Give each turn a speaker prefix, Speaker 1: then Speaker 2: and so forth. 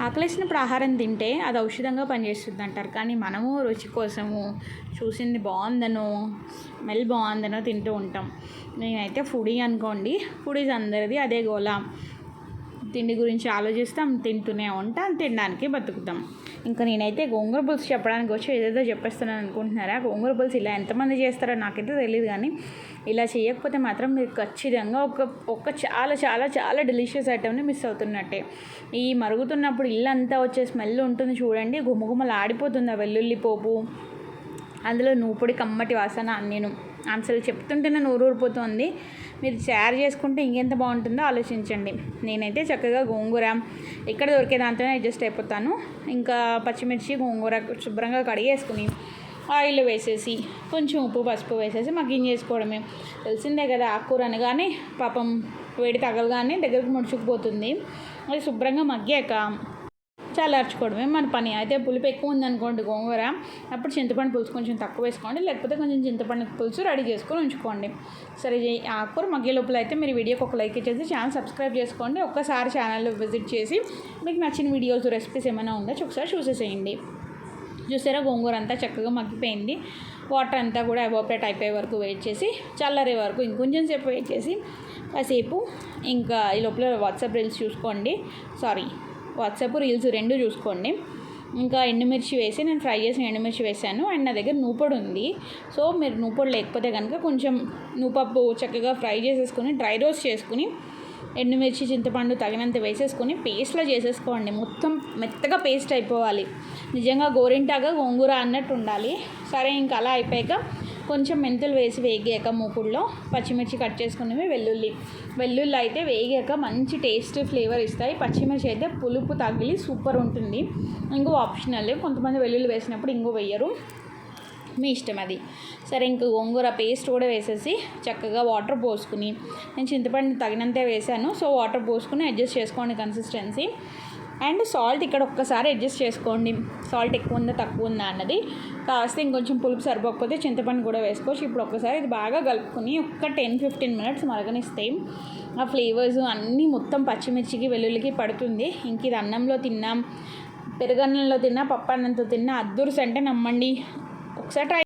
Speaker 1: ఆకలేసినప్పుడు ఆహారం తింటే అది ఔషధంగా పనిచేస్తుంది అంటారు కానీ మనము రుచి కోసము చూసింది బాగుందనో స్మెల్ బాగుందనో తింటూ ఉంటాం. నేనైతే ఫుడీ అనుకోండి. ఫుడీస్ అందరిది అదే గోలా తిండి గురించి ఆలోచిస్తాం తింటూనే ఉంటాం తినడానికి బతుకుతాం. ఇంకా నేనైతే గోంగూర పులుసు చెప్పడానికి వచ్చి ఏదేదో చెప్పేస్తున్నాను అనుకుంటున్నారా? గోంగూర పులుసు ఇలా ఎంతమంది చేస్తారో నాకైతే తెలియదు కానీ ఇలా చేయకపోతే మాత్రం మీరు ఖచ్చితంగా ఒక ఒక చాలా చాలా చాలా డెలిషియస్ ఐటమ్ని మిస్ అవుతున్నట్టే. ఈ మరుగుతున్నప్పుడు ఇల్లు అంతా వచ్చే స్మెల్ ఉంటుంది చూడండి. గుమగుమలు ఆడిపోతుంది ఆ వెల్లుల్లి పోపు. అందులో నూపుడి కమ్మటి వాసన. నేను అసలు చెప్తుంటేనే నూరూరిపోతుంది. మీరు షేర్ చేసుకుంటే ఇంకెంత బాగుంటుందో ఆలోచించండి. నేనైతే చక్కగా గోంగూర ఇక్కడ దొరికే దాంతోనే అడ్జస్ట్ అయిపోతాను. ఇంకా పచ్చిమిర్చి గోంగూర శుభ్రంగా కడిగేసుకుని ఆయిల్ వేసేసి కొంచెం ఉప్పు పసుపు వేసేసి మగ్గించేసుకోవడమే తెలిసిందే కదా ఆకుకూర అనగానే పాపం వేడి తగలగానే దగ్గరికి ముడుచుకుపోతుంది. అది శుభ్రంగా మగ్గాక చల్లార్చుకోవడమే మన పని. అయితే పులుపు ఎక్కువ ఉందనుకోండి గోంగూర అప్పుడు చింతపండు పులుసు కొంచెం తక్కువ వేసుకోండి. లేకపోతే కొంచెం చింతపండు పులుసు రెడీ చేసుకొని ఉంచుకోండి. సరే ఆకుకూర మగ్గే లోపల అయితే మీరు వీడియోకి ఒక లైక్ ఇచ్చేసి ఛానల్ సబ్స్క్రైబ్ చేసుకోండి. ఒక్కసారి ఛానల్ విజిట్ చేసి మీకు నచ్చిన వీడియోస్ రెసిపీస్ ఏమైనా ఉందో ఒకసారి చూసేసేయండి. చూసారా గోంగూర అంతా చక్కగా మగ్గిపోయింది. వాటర్ అంతా కూడా ఎవాపరేట్ అయిపోయే వరకు వెయిట్ చేసి చల్లరే వరకు ఇంకొంచెం సేపు వెయిట్ చేసి కాసేపు ఇంకా ఈ లోపల వాట్సాప్ రీల్స్ చూసుకోండి. సారీ వాట్సాప్ రీల్స్ రెండు చూసుకోండి. ఇంకా ఎండుమిర్చి వేసి నేను ఫ్రై చేసిన ఎండుమిర్చి వేసాను. అండ్ నా దగ్గర నూపొడి ఉంది. సో మీరు నూపొడి లేకపోతే కనుక కొంచెం నూపప్పు చక్కగా ఫ్రై చేసేసుకొని డ్రై రోస్ట్ చేసుకుని ఎండుమిర్చి చింతపండు తగినంత వేసేసుకొని పేస్ట్లో చేసేసుకోండి. మొత్తం మెత్తగా పేస్ట్ అయిపోవాలి. నిజంగా గోరింటాగా గోంగూర అన్నట్టు ఉండాలి. సరే ఇంకా అలా అయిపోయాక కొంచెం మెంతులు వేసి వేగాక మూకుడులో పచ్చిమిర్చి కట్ చేసుకున్నవి వెల్లుల్లి. వెల్లుల్లి అయితే వేగాక మంచి టేస్ట్ ఫ్లేవర్ ఇస్తాయి. పచ్చిమిర్చి అయితే పులుపు తగిలి సూపర్ ఉంటుంది. ఇంకో ఆప్షనల్ కొంతమంది వెల్లుల్లి వేసినప్పుడు ఇంకో వేయరు. మీ ఇష్టం అది. సరే ఇంక గోంగూర పేస్ట్ కూడా వేసేసి చక్కగా వాటర్ పోసుకుని నేను చింతపండు తగినంతే వేసాను. సో వాటర్ పోసుకుని అడ్జస్ట్ చేసుకోండి కన్సిస్టెన్సీ. అండ్ సాల్ట్ ఇక్కడ ఒక్కసారి అడ్జస్ట్ చేసుకోండి. సాల్ట్ ఎక్కువ ఉందా తక్కువ ఉందా అన్నది. కాస్త ఇంకొంచెం పులుపు సరిపోకపోతే చింతపండు కూడా వేసుకోవచ్చు. ఇప్పుడు ఒక్కసారి ఇది బాగా కలుపుకొని ఒక టెన్ ఫిఫ్టీన్ మినిట్స్ మరగనిస్తే ఆ ఫ్లేవర్స్ అన్నీ మొత్తం పచ్చిమిర్చికి వెల్లుల్లికి పడుతుంది. ఇంక ఇది అన్నంలో తిన్నాం పెరుగన్నంలో తిన్నా పప్పు అన్నంతో తిన్నా అద్దూరుస్ అంటే నమ్మండి. ఒకసారి ట్రై